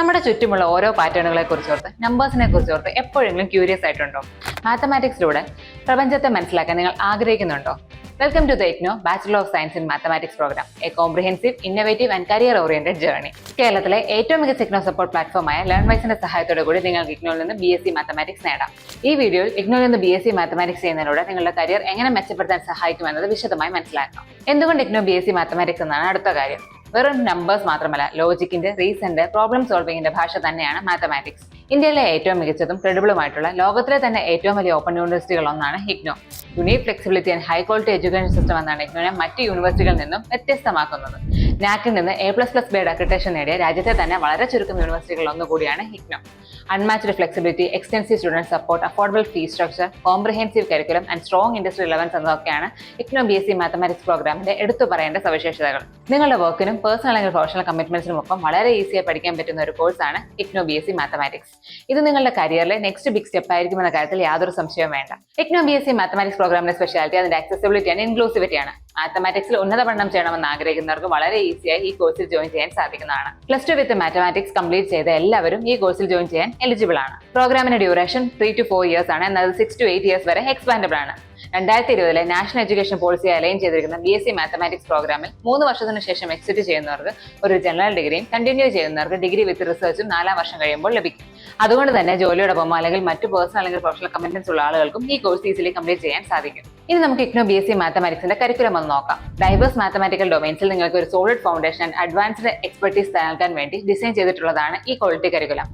നമ്മുടെ ചുറ്റുമുള്ള ഓരോ പാറ്റേണുകളെ കുറിച്ചോർത്ത് നമ്പേഴ്സിനെ കുറിച്ചോർത്ത് എപ്പോഴെങ്കിലും ക്യൂരിയസ് ആയിട്ടുണ്ടോ? മാത്തമാറ്റിക്സിലൂടെ പ്രപഞ്ചത്തെ മനസ്സിലാക്കാൻ നിങ്ങൾ ആഗ്രഹിക്കുന്നുണ്ടോ? Welcome to the IGNOU bachelor of science in mathematics programme a comprehensive innovative and career oriented journey കേരളത്തിലെ ഏറ്റവും മികച്ച ഇഗ്നോ സപ്പോർട്ട് പ്ലാറ്റ്ഫോമായ ലേൺ വൈസിന്റെ സഹായത്തോടെ കൂടി നിങ്ങൾക്ക് ഇഗ്നോയിൽ നിന്ന് ബി എസ് സി മാത്തമാറ്റിക്സ് നേടാം. ഈ വീഡിയോയിൽ ഇഗ്നോയിൽ നിന്ന് ബി എസ് സി മാത്തമാറ്റിക്സ് ചെയ്യുന്നതിലൂടെ നിങ്ങളുടെ കരിയർ എങ്ങനെ മെച്ചപ്പെടുത്താൻ സഹായിക്കുമെന്നത് വിശദമായി മനസ്സിലാക്കാം. എന്തുകൊണ്ട് IGNOU B S C mathematics എന്നാണ് അടുത്ത കാര്യം? വെറും നമ്പേഴ്സ് മാത്രമല്ല ലോജിക്കിന്റെ റീസന്റെ പ്രോബ്ലം സോൾവിംഗിന്റെ ഭാഷ തന്നെയാണ് മാത്തമാറ്റിക്സ് ഇന്ത്യയിലെ ഏറ്റവും മികച്ചതും ക്രെഡിബിളുമായിട്ടുള്ള ലോകത്തിലെ തന്നെ ഏറ്റവും വലിയ ഓപ്പൺ യൂണിവേഴ്സിറ്റികൾ ഒന്നാണ് IGNOU. Unique flexibility and high quality education system എന്നാണ് ഇഗ്നോനെ മറ്റ് യൂണിവേഴ്സിറ്റികളിൽ നിന്നും വ്യത്യസ്തമാക്കുന്നത്. നാക്കിൽ നിന്ന് എ പ്ലസ് പ്ലസ് ബേഡ് അക്രിട്ടേഷൻ നേടിയ രാജ്യത്തെ തന്നെ വളരെ ചുരുക്കം യൂണിവേഴ്സിറ്റികൾ ഒന്നുകൂടിയാണ് IGNOU unmatched flexibility extensive student support affordable fee structure comprehensive curriculum and strong industry relevance എന്നതൊക്കെയാണ് IGNOU B S C mathematics പ്രോഗ്രാമിന്റെ എടുത്തു പറയേണ്ട സവിശേഷതകൾ. നിങ്ങളുടെ വർക്കിനും പേഴ്സണൽ അല്ലെങ്കിൽ പ്രൊഫഷണൽ കമ്മിറ്റ്മെന്റ്സിനും ഒപ്പം വളരെ ഈസിയായി പഠിക്കാൻ പറ്റുന്ന ഒരു കോഴ്സാണ് IGNOU B S C mathematics ഇത് നിങ്ങളുടെ കരിയറിലെ നെക്സ്റ്റ് ബിഗ് സ്റ്റെപ്പ് ആയിരിക്കുമെന്ന കാര്യത്തിൽ യാതൊരു സംശയവും വേണ്ട. IGNOU B S C mathematics പ്രോഗ്രാമിന്റെ സ്പെഷ്യാലിറ്റി അതിന്റെ ആക്സസിബിലിറ്റി ആൻഡ് ഇൻക്ലൂസിവിറ്റി ആണ്. മാത്തമാറ്റിക്സിൽ ഉന്നത പഠനം ചെയ്യണമെന്ന് ആഗ്രഹിക്കുന്നവർക്ക് വളരെ ഈസിയായി ഈ കോഴ്സിൽ ജോയിൻ ചെയ്യാൻ സാധിക്കുന്നതാണ്. Plus two with mathematics complete ചെയ്ത എല്ലാവരും ഈ കോഴ്സിൽ ജോയിൻ ചെയ്യാൻ എലിജിബിൾ ആണ്. പ്രോഗ്രാമിന്റെ duration three to four years ആണ്. എന്നാൽ സിക്സ് ടു എയ്റ്റ് ഇയേഴ്സ് വരെ എക്സ്പാൻഡബിൾ ആണ്. രണ്ടായിരത്തി ഇരുപതിലെ നാഷണൽ എഡ്യൂക്കേഷൻ പോളിസി അലൈൻ ചെയ്തിരിക്കുന്ന ബി എസ് സി മാത്തമാറ്റിക്സ് പ്രോഗ്രാമിൽ മൂന്ന് വർഷത്തിന് ശേഷം എക്സിറ്റ് ചെയ്യുന്നവർക്ക് ഒരു ജനറൽ ഡിഗ്രിയും കണ്ടിന്യൂ ചെയ്യുന്നവർക്ക് ഡിഗ്രി വിത്ത് റിസർച്ചും നാലാം വർഷം കഴിയുമ്പോൾ ലഭിക്കും. അതുകൊണ്ട് തന്നെ ജോലിയോടൊപ്പം അല്ലെങ്കിൽ മറ്റ് പേഴ്സണൽ അല്ലെങ്കിൽ പ്രൊഫഷണൽ കമ്മിറ്റ്മെന്റ്സ് ഉള്ള ആളുകൾക്കും ഈ കോഴ്സ് ഈസിലി കംപ്ലീറ്റ് ചെയ്യാൻ സാധിക്കും. ഇനി നമുക്ക് ഇഗ്നോ ബി എസ് സി മാത്തമാറ്റിക്സിന്റെ കരിക്കുലം ഒന്ന് നോക്കാം. ഡൈവേഴ്സ് മാത്തമാറ്റിക്കൽ ഡൊമൈൻസിൽ നിങ്ങൾക്ക് ഒരു സോളിഡ് ഫൗണ്ടേഷൻ അഡ്വാൻസ്ഡ് എക്സ്പെർട്ടീസ് നൽകാൻ വേണ്ടി ഡിസൈൻ ചെയ്തിട്ടുള്ളതാണ് ഈ ക്വാളിറ്റി കരിക്കുലം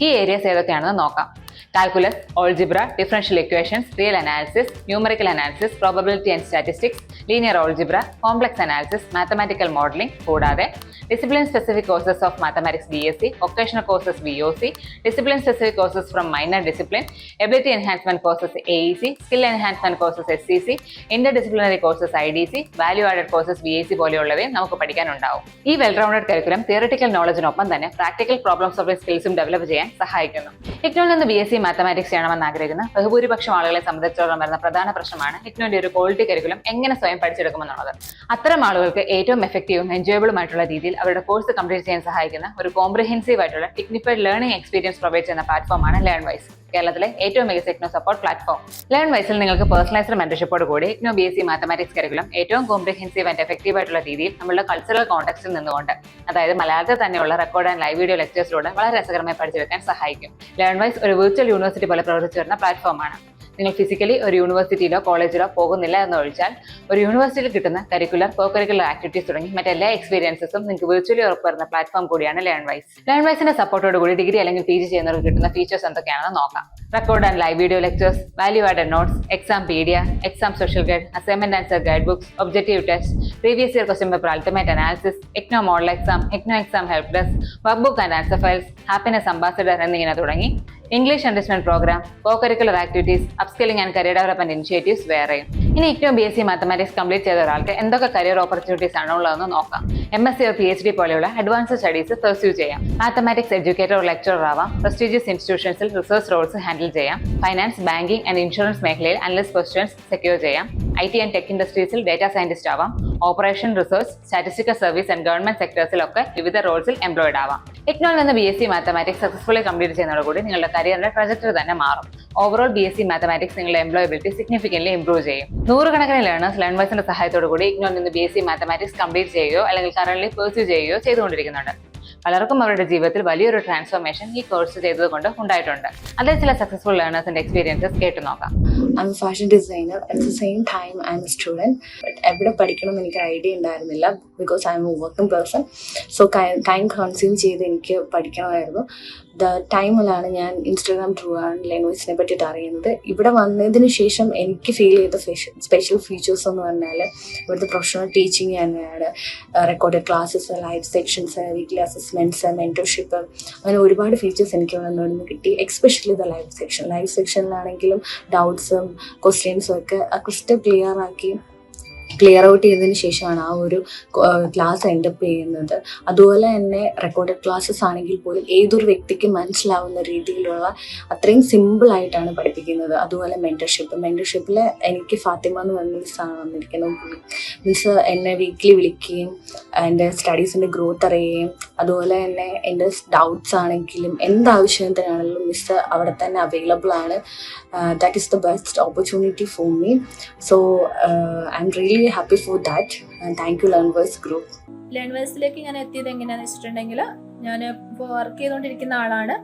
കീ ഏരിയസ് ഏതൊക്കെയാണെന്ന് നോക്കാം. Calculus algebra differential equations real analysis numerical analysis probability and statistics linear algebra complex analysis mathematical modelling കൂടാതെ discipline specific courses of mathematics B S C vocational courses B O C discipline specific courses from minor discipline ability enhancement courses A E C skill enhancement courses S C C interdisciplinary courses I D C value added courses B S C പോലെയുള്ളവയും നമുക്ക് പഠിക്കാനുണ്ടാവും ഈ well rounded curriculum theoretical നോളജിനൊപ്പം തന്നെ practical problem solving സ്കിൽസും develop ചെയ്യാൻ സഹായിക്കുന്നു. ഇഗ്നോയിൽ നിന്ന് B S C mathematics ചെയ്യണമെന്ന് ആഗ്രഹിക്കുന്ന. ബഹുഭൂരിപക്ഷം ആളുകളെ സംബന്ധിച്ചോളം വരുന്ന പ്രധാന പ്രശ്നമാണ് ഇഗ്നോന്റെ ഒരു ക്വാളിറ്റി കരിക്കുലം എങ്ങനെ സ്വയം പഠിച്ചെടുക്കുമെന്നുള്ളത്. അത്തരം ആളുകൾക്ക് ഏറ്റവും എഫക്റ്റീവും എൻജോയബിളും ആയിട്ടുള്ള രീതിയിൽ അവരുടെ കോഴ്സ് കംപ്ലീറ്റ് ചെയ്യാൻ സഹായിക്കുന്ന ഒരു കോംപ്രിഹെൻസീവ് ആയിട്ടുള്ള ടിഗ്നിഫൈഡ് ലേണിംഗ് എക്സ്പീരിയൻസ് പ്രൊവൈഡ് ചെയ്യുന്ന പ്ലാറ്റ്ഫോമാണ് ലേൺ വൈസ് കേരളത്തിലെ ഏറ്റവും മികച്ച ഇഗ്നോ സപ്പോർട്ട് പ്ലാറ്റ്ഫോം ലേൺ വൈസിൽ നിങ്ങൾക്ക് പേഴ്സണലൈസ്ഡ് മെന്റർഷിപ്പോട് കൂടി IGNOU B S C mathematics curriculum ഏറ്റവും കോംപ്രിഹെൻസീവ് ആൻഡ് എഫക്റ്റീവ് ആയിട്ടുള്ള രീതിയിൽ നമ്മുടെ കൾച്ചറൽ കോൺടാക്സിൽ നിന്നുകൊണ്ട് അതായത് മലയാളത്തിൽ തന്നെയുള്ള റെക്കോർഡ് ആൻഡ് ലൈവ് വീഡിയോ ലെക്ചേഴ്സിലൂടെ വളരെ രസകരമായി പഠിച്ചെടുക്കാൻ സഹായിക്കും. ലേൺ വൈസ് ഒരു വിർച്വൽ യൂണിവേഴ്സിറ്റി പോലെ പ്രവർത്തിച്ചു വരുന്ന പ്ലാറ്റ്ഫോമാണ് നിങ്ങൾ ഫിസിക്കലി ഒരു യൂണിവേഴ്സിറ്റിയിലോ കോളേജിലോ പോകുന്നില്ല എന്ന് ഒഴിച്ചാൽ ഒരു യൂണിവേഴ്സിറ്റിയിൽ കിട്ടുന്ന കരിക്കുലർ കോ കരിക്കുലർ ആക്ടിവിറ്റീസ് തുടങ്ങി മറ്റെല്ലാ എക്സ്പീരിയൻസും നിങ്ങൾക്ക് വിർച്വലി ഉറപ്പുവരുന്ന പ്ലാറ്റ്ഫോം കൂടിയാണ് ലേൺ വൈസ് ലേൺ വൈസിന്റെ സപ്പോർട്ടോട് കൂടി ഡിഗ്രി അല്ലെങ്കിൽ പി ജി ചെയ്യുന്നവർക്ക് കിട്ടുന്ന ഫീച്ചേഴ്സ് എന്തൊക്കെയാണെന്ന് നോക്കാം. Record and live video lectures value added notes exam pedia exam social guide assignment answer guide books objective test previous year question paper ultimate analysis IGNOU model exam IGNOU exam help desk work book and answer files happiness ambassador എന്നിങ്ങനെ തുടങ്ങി. English understand program co curricular activities upskilling and career development initiatives വേറെയും. ഇനി IGNOU B S C mathematics complete ചെയ്ത ഒരാൾക്ക് എന്തൊക്കെ career opportunities ആണ് ഉള്ളതെന്ന് നോക്കാം. M S C or P H D പോലെയുള്ള അഡ്വാൻസ് സ്റ്റഡീസ് പെർസ്യൂ ചെയ്യാം. മാത്തമാറ്റിക്സ് എഡ്യൂക്കേറ്റർ ലെക്ചറർ ആവാം. പ്രസ്റ്റീജിയസ് ഇൻസ്റ്റിറ്റ്യൂഷൻസിൽ റിസർച്ച് റോൾസ് ഹാൻഡിൽ ചെയ്യാം. ഫൈനാൻസ് ബാങ്കിംഗ് ആൻഡ് ഇൻഷുറൻസ് മേഖലയിൽ അനലിസ്റ്റ് പൊസിഷൻസ് സെക്യൂർ ചെയ്യാം. ഐ ടി ആൻഡ് ടെക് ഇൻഡസ്ട്രീസിൽ ഡേറ്റാ സയന്റിസ്റ്റ് ആവാം. Operation research statistical service and government സെക്ടേഴ്സിലൊക്കെ വിവിധ റോൾസിൽ എംപ്ലോയിഡ് ആവാം. ടെക്നോളജി എന്ന B S C mathematics successfully complete ചെയ്യുന്നതോടുകൂടി നിങ്ങളുടെ കരിയറിന്റെ പ്രൊജക്ടർ തന്നെ മാറും. Overall B S C mathematics നിങ്ങളുടെ എംപ്ലോയബിലിറ്റി സിഗ്നിഫിക്കൻലി ഇംപ്രൂവ് ചെയ്യും. നൂറുകണക്കിന് ലേണേഴ്സ് ലേൺ വൈസിന്റെ സഹായത്തോടു കൂടി ഇഗ്നോയിൽ നിന്ന് B S C mathematics complete ചെയ്യുകയോ അല്ലെങ്കിൽ കറന്റ് പെർസ്യൂ ചെയ്യുകയോ ചെയ്തുകൊണ്ടിരിക്കുന്നുണ്ട്. പലർക്കും അവരുടെ ജീവിതത്തിൽ വലിയൊരു ട്രാൻസ്ഫോർമേഷൻ ഈ കോഴ്സ് ചെയ്തതുകൊണ്ട് ഉണ്ടായിട്ടുണ്ട്. അതിൽ ചില സക്സസ്ഫുൾ ലേണേഴ്സിന്റെ എക്സ്പീരിയൻസസ് കേട്ടു നോക്കാം. I'm fashion designer at the same time I'm student but എവിടെ പഠിക്കണം എന്ന് എനിക്ക് ഐഡിയ ഉണ്ടായിരുന്നില്ല. Because I'm a working person so time consume ചെയ്ത് എനിക്ക് പഠിക്കണമായിരുന്നു. ടൈമിലാണ് ഞാൻ ഇൻസ്റ്റാഗ്രാം ത്രൂ ആണ് ലാംഗ്വേജിനെ പറ്റിയിട്ട് അറിയുന്നത്. ഇവിടെ വന്നതിന് ശേഷം എനിക്ക് ഫീൽ ചെയ്ത സ്പെഷ്യൽ ഫീച്ചേഴ്സ് എന്ന് പറഞ്ഞാൽ ഇവിടുത്തെ പ്രൊഫഷണൽ ടീച്ചിങ് തന്നെയാണ്. Record classes live sections weekly assessments mentorship അങ്ങനെ ഒരുപാട് ഫീച്ചേഴ്സ് എനിക്ക് ഇവിടെ നിന്ന് കിട്ടി. Especially the live section live സെക്ഷനിലാണെങ്കിലും ഡൗട്ട്സും ക്വസ്റ്റ്യൻസും ഒക്കെ ക്രിസ്റ്റൽ ക്ലിയർ ആക്കി ക്ലിയർ ഔട്ട് ചെയ്തതിന് ശേഷമാണ് ആ ഒരു ക്ലാസ് എൻഡപ്പ് ചെയ്യുന്നത്. അതുപോലെ തന്നെ റെക്കോർഡഡ് ക്ലാസ്സസ് ആണെങ്കിൽ പോലും ഏതൊരു വ്യക്തിക്ക് മനസ്സിലാവുന്ന രീതിയിലുള്ള അത്രയും സിമ്പിൾ ആയിട്ടാണ് പഠിപ്പിക്കുന്നത്. അതുപോലെ മെന്റർഷിപ്പ് മെന്റർഷിപ്പിൽ എനിക്ക് ഫാത്തിമ എന്ന് പറഞ്ഞ മിസ്സാണ് വന്നിരിക്കുന്നത് മിസ് എന്നെ വീക്ക്ലി വിളിക്കുകയും എന്റെ സ്റ്റഡീസിന്റെ ഗ്രോത്ത് അറിയുകയും അതുപോലെ തന്നെ എന്റെ ഡൗട്ട്സ് ആണെങ്കിലും എന്താവശ്യത്തിനാണെങ്കിലും മിസ് അവിടെ തന്നെ അവൈലബിൾ ആണ്. That is the best opportunity for me so I'm really happy for that thank you Learnverse group ലേൺവേഴ്സിലേക്ക് ഞാൻ എത്തിയത് എങ്ങനെയാണെന്ന് വെച്ചിട്ടുണ്ടെങ്കിൽ ഞാൻ ഇപ്പോൾ വർക്ക് ചെയ്തുകൊണ്ടിരിക്കുന്ന ആളാണ്.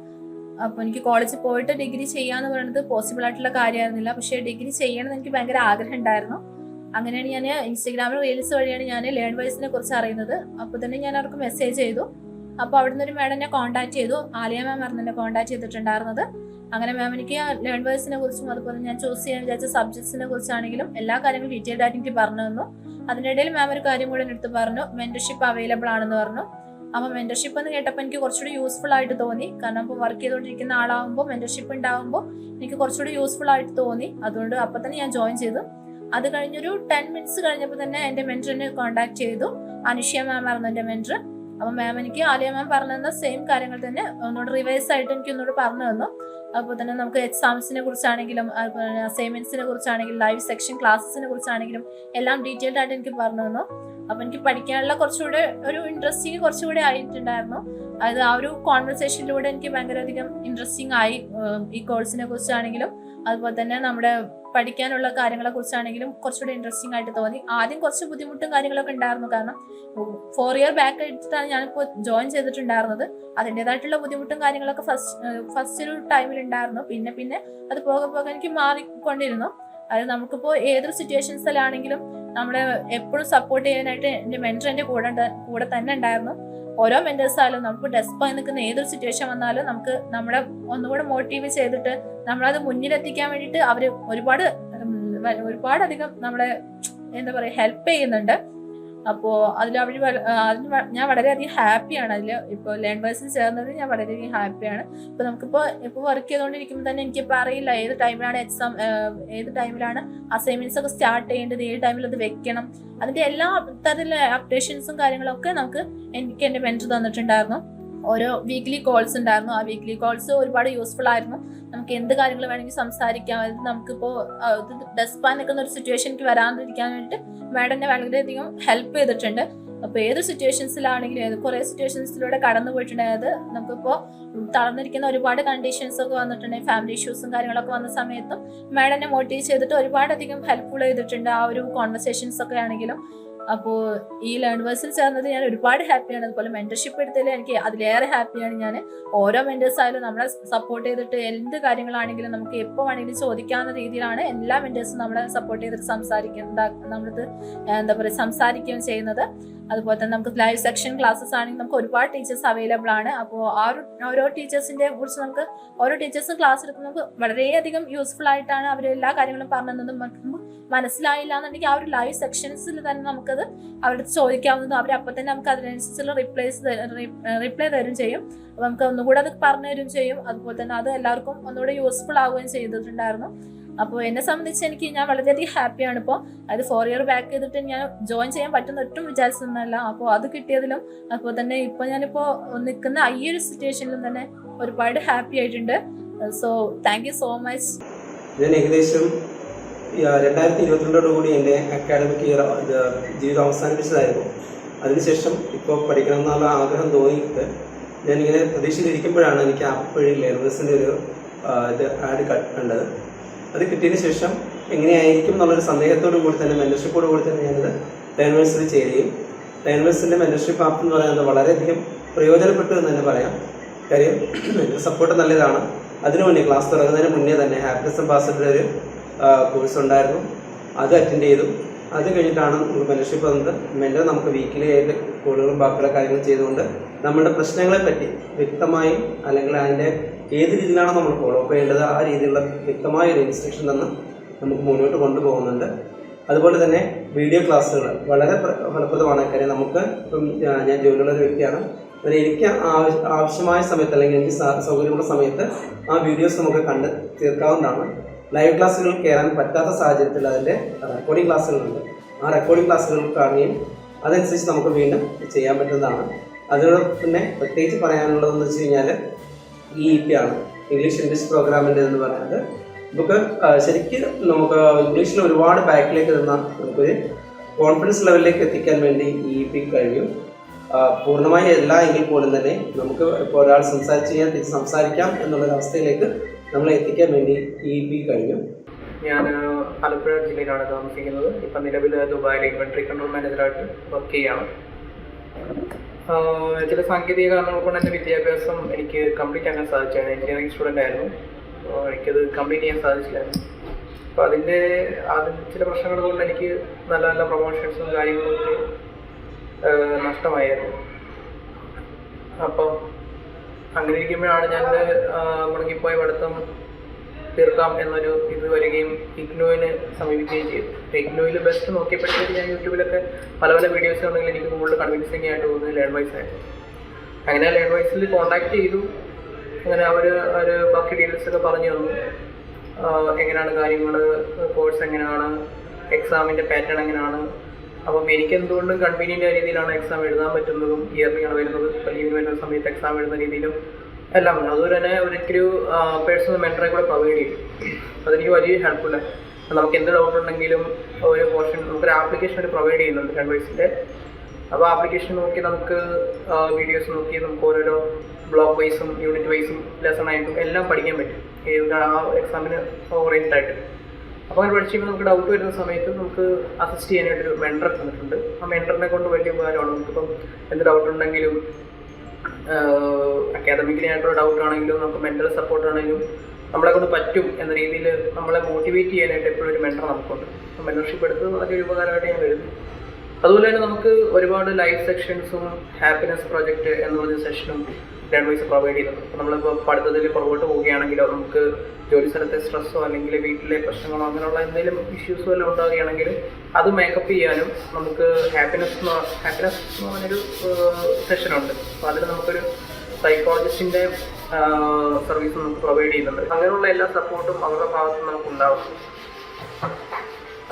അപ്പോൾ എനിക്ക് കോളേജിൽ പോയിട്ട് ഡിഗ്രി ചെയ്യാന്ന് പറയുന്നത് പോസിബിൾ ആയിട്ടുള്ള കാര്യമായിരുന്നില്ല. പക്ഷേ ഡിഗ്രി ചെയ്യണമെന്ന് എനിക്ക് ഭയങ്കര ആഗ്രഹം ഉണ്ടായിരുന്നു. അങ്ങനെയാണ് ഞാൻ ഇൻസ്റ്റഗ്രാമിൽ റീൽസ് വഴിയാണ് ഞാൻ ലേൺ ലേൺവേഴ്സിനെ കുറിച്ച് അറിയുന്നത്. അപ്പോൾ തന്നെ ഞാൻ അവർക്ക് മെസ്സേജ് ചെയ്തു. അപ്പോൾ അവിടുന്ന് ഒരു മാഡം എന്നെ കോൺടാക്ട് ചെയ്തു. ആലിയ മാം ആയിരുന്നു എന്നെ കോൺടാക്ട് ചെയ്തിട്ടുണ്ടായിരുന്നത്. അങ്ങനെ മാം എനിക്ക് ലേൺവേഴ്സിനെ കുറിച്ചും അതുപോലെ ഞാൻ ചൂസ് ചെയ്യാൻ വിചാരിച്ച സബ്ജക്ട്സിനെ കുറിച്ചാണെങ്കിലും എല്ലാ കാര്യങ്ങളും ഡീറ്റെയിൽഡ് ആയിട്ട് എനിക്ക് പറഞ്ഞു തന്നു. അതിനിടയിൽ മാം ഒരു കാര്യം കൂടെ എടുത്ത് പറഞ്ഞു. മെന്റർഷിപ്പ് അവൈലബിൾ ആണെന്ന് പറഞ്ഞു. അപ്പോൾ മെന്റർഷിപ്പ് എന്ന് കേട്ടപ്പോൾ എനിക്ക് കുറച്ചുകൂടി യൂസ്ഫുൾ ആയിട്ട് തോന്നി. കാരണം ഇപ്പോൾ വർക്ക് ചെയ്തുകൊണ്ടിരിക്കുന്ന ആളാകുമ്പോൾ മെന്റർഷിപ്പ് ഉണ്ടാകുമ്പോൾ എനിക്ക് കുറച്ചുകൂടി യൂസ്ഫുൾ ആയിട്ട് തോന്നി. അതുകൊണ്ട് അപ്പോൾ തന്നെ ഞാൻ ജോയിൻ ചെയ്തു. അത് കഴിഞ്ഞൊരു ടെൻ മിനിറ്റ്സ് കഴിഞ്ഞപ്പോൾ തന്നെ എന്റെ മെന്ററിനെ കോൺടാക്ട് ചെയ്തു. അനുഷ്യ മാം ആയിരുന്നു എന്റെ മെന്റർ അപ്പോൾ മാം എനിക്ക് ആലിയ മാം പറഞ്ഞു തന്ന സെയിം കാര്യങ്ങൾ തന്നെ ഒന്നുകൂടെ റിവൈസ് ആയിട്ട് എനിക്ക് ഒന്നുകൂടെ പറഞ്ഞു തന്നു. അപ്പോൾ തന്നെ നമുക്ക് എക്സാംസിനെ കുറിച്ചാണെങ്കിലും അതുപോലെ അസൈൻമെന്റ്സിനെ കുറിച്ചാണെങ്കിലും ലൈവ് സെക്ഷൻ ക്ലാസ്സസിനെ കുറിച്ചാണെങ്കിലും എല്ലാം ഡീറ്റെയിൽഡ് ആയിട്ട് എനിക്ക് പറഞ്ഞു തന്നു. അപ്പം എനിക്ക് പഠിക്കാനുള്ള കുറച്ചുകൂടെ ഒരു ഇൻട്രസ്റ്റിംഗ് കുറച്ചുകൂടെ ആയിട്ടുണ്ടായിരുന്നു. അതായത് ആ ഒരു കോൺവെർസേഷനിലൂടെ എനിക്ക് ഭയങ്കര അധികം ഇൻട്രസ്റ്റിംഗ് ആയി ഈ കോഴ്സിനെ കുറിച്ചാണെങ്കിലും അതുപോലെ തന്നെ നമ്മുടെ പഠിക്കാനുള്ള കാര്യങ്ങളെ കുറിച്ചാണെങ്കിലും കുറച്ചുകൂടെ ഇൻട്രസ്റ്റിംഗ് ആയിട്ട് തോന്നി. ആദ്യം കുറച്ച് ബുദ്ധിമുട്ടും കാര്യങ്ങളൊക്കെ ഉണ്ടായിരുന്നു. കാരണം ഫോർ ഇയർ ബാക്ക് എടുത്തിട്ടാണ് ഞാനിപ്പോൾ ജോയിൻ ചെയ്തിട്ടുണ്ടായിരുന്നത്. അതിന്റെതായിട്ടുള്ള ബുദ്ധിമുട്ടും കാര്യങ്ങളൊക്കെ ഫസ്റ്റ് ഫസ്റ്റ് ഒരു ടൈമിൽ ഉണ്ടായിരുന്നു. പിന്നെ പിന്നെ അത് പോകെ പോകെ എനിക്ക് മാറിക്കൊണ്ടിരുന്നു. അത് നമുക്കിപ്പോൾ ഏതൊരു സിറ്റുവേഷൻസിലാണെങ്കിലും നമ്മളെ എപ്പോഴും സപ്പോർട്ട് ചെയ്യാനായിട്ട് എന്റെ മെന്റർ എന്റെ കൂടെ കൂടെ തന്നെ ഉണ്ടായിരുന്നു. ഓരോ മെന്റേഴ്സ് ആയാലും നമുക്ക് ഡെസ്പായി നിൽക്കുന്ന ഏതൊരു സിറ്റുവേഷൻ വന്നാലും നമുക്ക് നമ്മളെ ഒന്നുകൂടെ മോട്ടീവ് ചെയ്തിട്ട് നമ്മളത് മുന്നിലെത്തിക്കാൻ വേണ്ടിയിട്ട് അവർ ഒരുപാട് ഒരുപാടധികം നമ്മളെ എന്താ പറയുക ഹെൽപ്പ് ചെയ്യുന്നുണ്ട്. അപ്പോൾ അതിൽ അവർ അതിന് ഞാൻ വളരെയധികം ഹാപ്പിയാണ്. അതിൽ ഇപ്പോൾ ലേൺവേഴ്സിൽ ചേർന്നത് ഞാൻ വളരെയധികം ഹാപ്പിയാണ്. ഇപ്പോൾ നമുക്കിപ്പോൾ ഇപ്പോൾ വർക്ക് ചെയ്തുകൊണ്ടിരിക്കുമ്പോൾ തന്നെ എനിക്കിപ്പോൾ അറിയില്ല ഏത് ടൈമിലാണ് എക്സാം ഏത് ടൈമിലാണ് അസൈൻമെന്റ്സ് ഒക്കെ സ്റ്റാർട്ട് ചെയ്യേണ്ടത് ഏത് ടൈമിൽ അത് വെക്കണം. അതിന്റെ എല്ലാ തരത്തിലുള്ള അപ്ഡേഷൻസും കാര്യങ്ങളൊക്കെ നമുക്ക് എനിക്ക് എന്റെ മെന്റർ തന്നിട്ടുണ്ടായിരുന്നു. ഓരോ വീക്ക്ലി കോൾസ് ഉണ്ടായിരുന്നു. ആ വീക്ക്ലി കോൾസ് ഒരുപാട് യൂസ്ഫുൾ ആയിരുന്നു. നമുക്ക് എന്ത് കാര്യങ്ങൾ വേണമെങ്കിൽ സംസാരിക്കാം. അതായത് നമുക്കിപ്പോൾ ഡെസ്പാൻ നിൽക്കുന്ന ഒരു സിറ്റുവേഷനിലേക്ക് വരാതിരിക്കാൻ വേണ്ടിയിട്ട് മാഡം എന്നെ വളരെയധികം ഹെൽപ്പ് ചെയ്തിട്ടുണ്ട്. അപ്പോൾ ഏത് സിറ്റുവേഷൻസിലാണെങ്കിലും ഏത് കുറേ സിറ്റുവേഷൻസിലൂടെ കടന്നു പോയിട്ടുണ്ടായത് നമുക്കിപ്പോൾ തളർന്നിരിക്കുന്ന ഒരുപാട് കണ്ടീഷൻസ് ഒക്കെ വന്നിട്ടുണ്ടെങ്കിൽ ഫാമിലി ഇഷ്യൂസും കാര്യങ്ങളൊക്കെ വന്ന സമയത്തും മാഡം എന്നെ മോട്ടിവേറ്റ് ചെയ്തിട്ട് ഒരുപാടധികം ഹെൽപ്ഫുൾ ചെയ്തിട്ടുണ്ട് ആ ഒരു കോൺവെർസേഷൻസ് ഒക്കെ ആണെങ്കിലും. അപ്പോൾ ഈ ലേൺവേഴ്സിൽ ചേർന്നത് ഞാൻ ഒരുപാട് ഹാപ്പിയാണ് അതുപോലെ മെന്റർഷിപ്പ് എടുത്തതിൽ എനിക്ക് അതിലേറെ ഹാപ്പിയാണ് ഞാൻ ഓരോ മെന്റേഴ്സ് ആയാലും നമ്മളെ സപ്പോർട്ട് ചെയ്തിട്ട് എന്ത് കാര്യങ്ങളാണെങ്കിലും നമുക്ക് എപ്പോൾ വേണമെങ്കിലും ചോദിക്കാവുന്ന രീതിയിലാണ് എല്ലാ മെന്റേഴ്സും നമ്മളെ സപ്പോർട്ട് ചെയ്തിട്ട് സംസാരിക്കുന്നത് നമ്മളത് എന്താ പറയുക സംസാരിക്കുകയും ചെയ്യുന്നത്. അതുപോലെ തന്നെ നമുക്ക് ലൈവ് സെക്ഷൻ ക്ലാസ്സസ് ആണെങ്കിൽ നമുക്ക് ഒരുപാട് ടീച്ചേഴ്സ് അവൈലബിൾ ആണ്. അപ്പോൾ ആ ഒരു ഓരോ ടീച്ചേഴ്സിന്റെ കുറിച്ച് നമുക്ക് ഓരോ ടീച്ചേഴ്സും ക്ലാസ് എടുക്കുമ്പോൾ നമുക്ക് വളരെയധികം യൂസ്ഫുൾ ആയിട്ടാണ് അവർ എല്ലാ കാര്യങ്ങളും പറഞ്ഞു നമുക്ക് മനസ്സിലായില്ല എന്നുണ്ടെങ്കിൽ ആ ഒരു ലൈവ് സെക്ഷൻസിൽ തന്നെ നമുക്കത് അവരുടെ ചോദിക്കാവുന്നതും അവർ അപ്പം തന്നെ നമുക്ക് അതിനനുസരിച്ചുള്ള റിപ്ലൈസ് റിപ്ലൈ തരും ചെയ്യും. അപ്പോൾ നമുക്ക് ഒന്നുകൂടെ അത് പറഞ്ഞു തരും ചെയ്യും. അതുപോലെ തന്നെ അത് എല്ലാവർക്കും ഒന്നുകൂടെ യൂസ്ഫുൾ ആവുകയും ചെയ്തിട്ടുണ്ടായിരുന്നു. അപ്പോൾ എന്നെ സംബന്ധിച്ച് എനിക്ക് ഞാൻ വളരെയധികം ഹാപ്പിയാണ്. ഇപ്പോൾ അത് ഫോർ ഇയർ ബാക്ക് ചെയ്തിട്ട് ഞാൻ ജോയിൻ ചെയ്യാൻ പറ്റുന്ന ഒട്ടും വിചാരിച്ചൊന്നുമല്ല അപ്പോൾ അത് കിട്ടിയതിലും അപ്പോൾ തന്നെ ഇപ്പോൾ ഞാനിപ്പോൾ നിൽക്കുന്ന ഈ ഒരു സിറ്റുവേഷനിലും തന്നെ ഒരുപാട് ഹാപ്പി ആയിട്ടുണ്ട്. So thank you so much ഞാൻ ഏകദേശം രണ്ടായിരത്തി ഇരുപത്തിരണ്ടോട് കൂടി എന്റെ അക്കാഡമിക് ഇയർ ജീവിതം അവസാനിപ്പിച്ചതായിരുന്നു. അതിനുശേഷം ഇപ്പോൾ പഠിക്കണം എന്നുള്ള ആഗ്രഹം തോന്നിയിട്ട് ഞാനിങ്ങനെ പ്രതീക്ഷിച്ചിരിക്കുമ്പോഴാണ് എനിക്ക് അപ്പോഴേ ലേണേഴ്സിന്റെ ഒരു ഇത് ആഡ് കണ്ടത്. അത് കിട്ടിയതിന് ശേഷം എങ്ങനെയായിരിക്കും എന്നുള്ളൊരു സന്ദേഹത്തോടു കൂടി തന്നെ മെന്റർഷിപ്പോട് കൂടി തന്നെ ഞാനത് ലൈൻവേഴ്സിൽ ചേരുകയും ലൈൻവേഴ്സിന്റെ മെന്റർഷിപ്പ് ആപ്പ് എന്ന് പറയുന്നത് വളരെയധികം പ്രയോജനപ്പെട്ടു എന്ന് തന്നെ പറയാം. കാര്യം സപ്പോർട്ട് നല്ലതാണ്. അതിനു മുന്നേ ക്ലാസ് തുടങ്ങുന്നതിന് മുന്നേ തന്നെ ഹാപ്പിനെസ് അംബാസഡർ ഒരു കോഴ്സ് ഉണ്ടായിരുന്നു. അത് അറ്റൻഡ് ചെയ്തു. അത് കഴിഞ്ഞിട്ടാണ് നമുക്ക് മെന്റർഷിപ്പ് വന്നത്. മെന്റർ നമുക്ക് വീക്കിലി ആയിട്ട് കോളുകളും ബാക്കിയുള്ള കാര്യങ്ങളും ചെയ്തുകൊണ്ട് നമ്മുടെ പ്രശ്നങ്ങളെ പറ്റി വ്യക്തമായും അല്ലെങ്കിൽ അതിന്റെ ഏത് രീതിയിലാണ് നമ്മൾ ഫോളോ അപ്പ് ചെയ്യേണ്ടത്? ആ രീതിയിലുള്ള വ്യക്തമായ ഒരു ഇൻസ്ട്രക്ഷൻ തന്ന് നമുക്ക് മുന്നോട്ട് കൊണ്ടുപോകുന്നുണ്ട്. അതുപോലെ തന്നെ വീഡിയോ ക്ലാസ്സുകൾ വളരെ പ്ര- ഫലപ്രദമാണ്. കാര്യം നമുക്ക് ഇപ്പം ഞാൻ ജോലിയുള്ള ഒരു വ്യക്തിയാണ്. അപ്പോൾ എനിക്ക് ആവശ്യ- ആവശ്യമായ സമയത്ത് അല്ലെങ്കിൽ എനിക്ക് സൗകര്യമുള്ള സമയത്ത് ആ വീഡിയോസ് നമുക്ക് കണ്ട് തീർക്കാവുന്നതാണ്. ലൈവ് ക്ലാസ്സുകൾ കയറാൻ പറ്റാത്ത സാഹചര്യത്തിൽ അതിന്റെ റെക്കോർഡിംഗ് ക്ലാസ്സുകളുണ്ട് ആ റെക്കോർഡിംഗ് ക്ലാസ്സുകൾ കാണുകയും അതനുസരിച്ച് നമുക്ക് വീണ്ടും ചെയ്യാൻ പറ്റുന്നതാണ്. അതിനോട് പിന്നെ പ്രത്യേകിച്ച് പറയാനുള്ളതെന്ന് വെച്ച് കഴിഞ്ഞാൽ ഈ ഇ പി ആണ് ഇംഗ്ലീഷ് ഇംഗ്ലീഷ് പ്രോഗ്രാമിന്റെ എന്ന് പറയുന്നത്. നമുക്ക് ശരിക്കും നമുക്ക് ഇംഗ്ലീഷിൽ ഒരുപാട് ബാക്കിലേക്ക് നിന്നാൽ നമുക്കൊരു കോൺഫിഡൻസ് ലെവലിലേക്ക് എത്തിക്കാൻ വേണ്ടി ഇ പി കഴിയും. പൂർണമായി അല്ല എങ്കിൽ പോലും തന്നെ നമുക്ക് ഇപ്പോൾ ഒരാൾ സംസാരിച്ച് കഴിഞ്ഞാൽ സംസാരിക്കാം എന്നുള്ളൊരവസ്ഥയിലേക്ക് നമ്മളെ എത്തിക്കാൻ വേണ്ടി ഇ പി കഴിയും. ഞാൻ ആലപ്പുഴ ജില്ലയിലാണ് താമസിക്കുന്നത്. ഇപ്പം നിലവിൽ ദുബായിൽ ഇൻവെൻട്രി കൺട്രോൾ മാനേജറായിട്ട് വർക്ക് ചെയ്യാണ്. ആഹ് ചില സാങ്കേതിക കാരണങ്ങൾ കൊണ്ട് എന്റെ വിദ്യാഭ്യാസം എനിക്ക് കംപ്ലീറ്റ് ആക്കാൻ സാധിച്ചാണ്. എഞ്ചിനീയറിംഗ് സ്റ്റുഡന്റ് ആയിരുന്നു. എനിക്കത് കംപ്ലീറ്റ് ചെയ്യാൻ സാധിച്ചില്ലായിരുന്നു. അപ്പോൾ അതിന്റെ അതിന് ചില പ്രശ്നങ്ങൾ കൊണ്ട് എനിക്ക് നല്ല നല്ല പ്രൊമോഷൻസും കാര്യങ്ങളൊക്കെ നഷ്ടമായിരുന്നു. അപ്പം അങ്ങനെ ഇരിക്കുമ്പോഴാണ് ഞാൻ മുടങ്ങിപ്പോയ പഠിത്തം തീർക്കാം എന്നൊരു ഇത് വരികയും ഇഗ്നോയിനെ സമീപിക്കുകയും ചെയ്തു ഇഗ്നോയിൽ ബെസ്റ്റ് നോക്കിയപ്പോഴത്തേക്ക് ഞാൻ യൂട്യൂബിലൊക്കെ പല പല വീഡിയോസ് ഉണ്ടെങ്കിൽ എനിക്ക് കൂടുതൽ കൺവിൻസിങ് ആയിട്ട് തോന്നുന്നത് ലേൺ വൈസ് ആയിരുന്നു അങ്ങനെ ലേൺ വൈസിൽ കോൺടാക്ട് ചെയ്തു. അങ്ങനെ അവർ ഒരു ബാക്കി ഡീറ്റെയിൽസ് ഒക്കെ പറഞ്ഞു തന്നു. എങ്ങനെയാണ് കാര്യങ്ങൾ കോഴ്സ് എങ്ങനെയാണ് എക്സാമിന്റെ പാറ്റേൺ എങ്ങനെയാണ്? അപ്പം എനിക്ക് എന്തുകൊണ്ടും കൺവീനിയന്റ് രീതിയിലാണ് എക്സാം എഴുതാൻ പറ്റുന്നതും ഇയർലിയാണ് വരുന്നത്. ലീവിന് വരുന്ന സമയത്ത് എക്സാം എഴുതുന്ന രീതിയിലും എല്ലാം. അതുപോലെ തന്നെ ഒരിക്കലും പേഴ്സണൽ മെന്ററെ കൂടെ പ്രൊവൈഡ് ചെയ്യും. അതെനിക്ക് വലിയ ഹെൽപ്ഫുള്ളാണ് നമുക്ക് എന്ത് ഡൗട്ട് ഉണ്ടെങ്കിലും ഒരു പോർഷൻ നമുക്കൊരു ആപ്ലിക്കേഷൻ ഒരു പ്രൊവൈഡ് ചെയ്യുന്നുണ്ട് കൺവേഴ്സിന്റെ അപ്പോൾ ആപ്ലിക്കേഷൻ നോക്കി നമുക്ക് വീഡിയോസ് നോക്കി നമുക്ക് ഓരോരോ ബ്ലോക്ക് വൈസും യൂണിറ്റ് വൈസും ലെസൺ ആയിട്ടും എല്ലാം പഠിക്കാൻ പറ്റും. ഏത് ആ എക്സാമിന് ഓറിയന്റഡ് ആയിട്ട്. അപ്പോൾ അങ്ങനെ പഠിച്ച് നമുക്ക് ഡൗട്ട് വരുന്ന സമയത്ത് നമുക്ക് അസിസ്റ്റ് ചെയ്യാനായിട്ടൊരു മെന്റർ തന്നിട്ടുണ്ട്. ആ മെന്ററിനെ കൊണ്ട് വലിയ ഉപകാരമാണ്. നമുക്കിപ്പം എന്ത് ഡൗട്ട് ഉണ്ടെങ്കിലും അക്കാദമിക്കലി ആയിട്ടുള്ള ഡൗട്ട് ആണെങ്കിലും നമുക്ക് മെന്റൽ സപ്പോർട്ട് ആണെങ്കിലും നമ്മളെ കൊണ്ട് പറ്റും എന്ന രീതിയിൽ നമ്മളെ മോട്ടിവേറ്റ് ചെയ്യാനായിട്ട് എപ്പോഴും ഒരു മെന്റർ നമുക്കുണ്ട്. മെന്റർഷിപ്പ് എടുത്തത് വളരെ ഉപകാരമായിട്ട് ഞാൻ കരുതുന്നു. അതുപോലെ തന്നെ നമുക്ക് ഒരുപാട് ലൈഫ് സെക്ഷൻസും ഹാപ്പിനെസ് പ്രോജക്റ്റ് എന്ന് പറഞ്ഞ സെഷനും രണ്ട് വൈസ് പ്രൊവൈഡ് ചെയ്യുന്നുണ്ട്. അപ്പോൾ നമ്മളിപ്പോൾ പഠിത്തത്തിൽ പുറകോട്ട് പോവുകയാണെങ്കിലോ നമുക്ക് ജോലി സ്ഥലത്തെ സ്ട്രെസ്സോ അല്ലെങ്കിൽ വീട്ടിലെ പ്രശ്നങ്ങളോ അങ്ങനെയുള്ള എന്തെങ്കിലും ഇഷ്യൂസോ എല്ലാം ഉണ്ടാവുകയാണെങ്കിൽ അത് മേക്കപ്പ് ചെയ്യാനും നമുക്ക് ഹാപ്പിനെസ് ഹാപ്പിനെസ് എന്ന് പറഞ്ഞൊരു സെഷനുണ്ട് അപ്പോൾ അതിൽ നമുക്കൊരു സൈക്കോളജിസ്റ്റിന്റെ സർവീസ് നമുക്ക് പ്രൊവൈഡ് ചെയ്യുന്നുണ്ട്. അങ്ങനെയുള്ള എല്ലാ സപ്പോർട്ടും അവരുടെ ഭാഗത്ത് നിന്ന് നമുക്ക് ഉണ്ടാവും.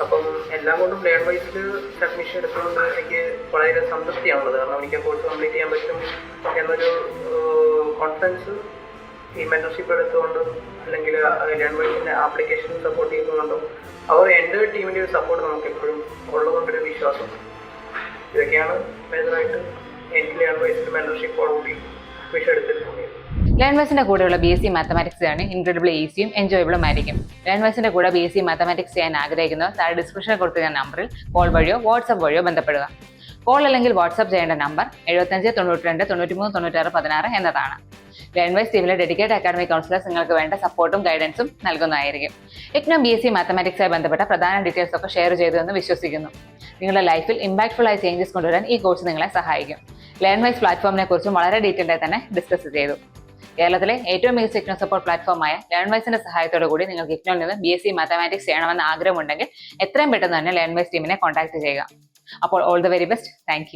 അപ്പം എല്ലാം കൊണ്ടും ലേൺ വൈസിൽ സബ്മിഷൻ എടുത്തുകൊണ്ട് എനിക്ക് വളരെ സംതൃപ്തിയാണുള്ളത്. കാരണം എനിക്ക് കോഴ്സ് കംപ്ലീറ്റ് ചെയ്യാൻ പറ്റും എന്നൊരു കോൺഫിഡൻസ് ഈ മെന്റർഷിപ്പ് എടുത്തുകൊണ്ടും അല്ലെങ്കിൽ ലേൺ വൈസിന്റെ ആപ്ലിക്കേഷൻ സപ്പോർട്ട് ചെയ്തുകൊണ്ടും അവർ എന്റെ ടീമിന്റെ ഒരു സപ്പോർട്ട് നമുക്ക് എപ്പോഴും ഉള്ളതുകൊണ്ടൊരു വിശ്വാസം. ഇതൊക്കെയാണ് മേജറായിട്ട് എനിക്ക് ലേൺ വൈസിന്റെ മെന്റർഷിപ്പോടുകൂടി വിഷയം എടുത്തിട്ടുള്ളത്. ലേൺവേഴ്സിന്റെ കൂടെയുള്ള ബി എസ് സി മാത്തമാറ്റിക്സ് ആണ് ഇൻക്രെഡിബിൾ ഈസിയും എൻജോയബിളും ആയിരിക്കും. ലേൺവേഴ്സിന്റെ കൂടെ ബി എസ് സി മാത്തമാറ്റിക്സ് ചെയ്യാൻ ആഗ്രഹിക്കുന്നവർ താഴെ ഡിസ്ക്രിപ്ഷനിൽ കൊടുത്തിരുന്ന നമ്പറിൽ കോൾ വഴിയോ വാട്സപ്പ് വഴിയോ ബന്ധപ്പെടുക. കോൾ അല്ലെങ്കിൽ വാട്സപ്പ് ചെയ്യേണ്ട നമ്പർ എഴുപത്തഞ്ച് തൊണ്ണൂറ്റി രണ്ട് തൊണ്ണൂറ്റി മൂന്ന് തൊണ്ണൂറ്റാറ് പതിനാറ് എന്നതാണ്. ലേൺവേഴ്സ് ടീമിലെ ഡെഡിക്കേറ്റ് അക്കാഡമിക് കൗൺസിലേഴ്സ് നിങ്ങൾക്ക് വേണ്ട സപ്പോർട്ടും ഗൈഡൻസും നൽകുന്നതായിരിക്കും. ഇഗ്നോ ബി എസ് സി മാത്തമാറ്റിക്സുമായി ബന്ധപ്പെട്ട പ്രധാന ഡീറ്റെയിൽസ് ഒക്കെ ഷെയർ ചെയ്തു എന്ന് വിശ്വസിക്കുന്നു. നിങ്ങളുടെ ലൈഫിൽ ഇമ്പാക്ട്ഫുൾ ആയ ചേഞ്ചസ് കൊണ്ടുവരാൻ ഈ കോഴ്സ് നിങ്ങളെ സഹായിക്കും. ലേൺവൈസ് പ്ലാറ്റ്ഫോമിനെ കുറിച്ചും വളരെ ഡീറ്റെയിൽഡായി തന്നെ ഡിസ്കസ് ചെയ്തു. കേരളത്തിലെ ഏറ്റവും മികച്ച ഇഗ്നോ സപ്പോർട്ട് പ്ലാറ്റ്ഫോമായ ലേൺവൈസിന്റെ സഹായത്തോടു കൂടി നിങ്ങൾക്ക് ഇഗ്നോയിൽ നിന്ന് ബി എസ് സി മാത്തമാറ്റിക്സ് ചെയ്യണമെന്ന് ആഗ്രഹമുണ്ടെങ്കിൽ എത്രയും പെട്ടെന്ന് തന്നെ ലേൺവൈസ് ടീമിനെ കോൺടാക്ട് ചെയ്യുക. അപ്പോൾ all the very best thank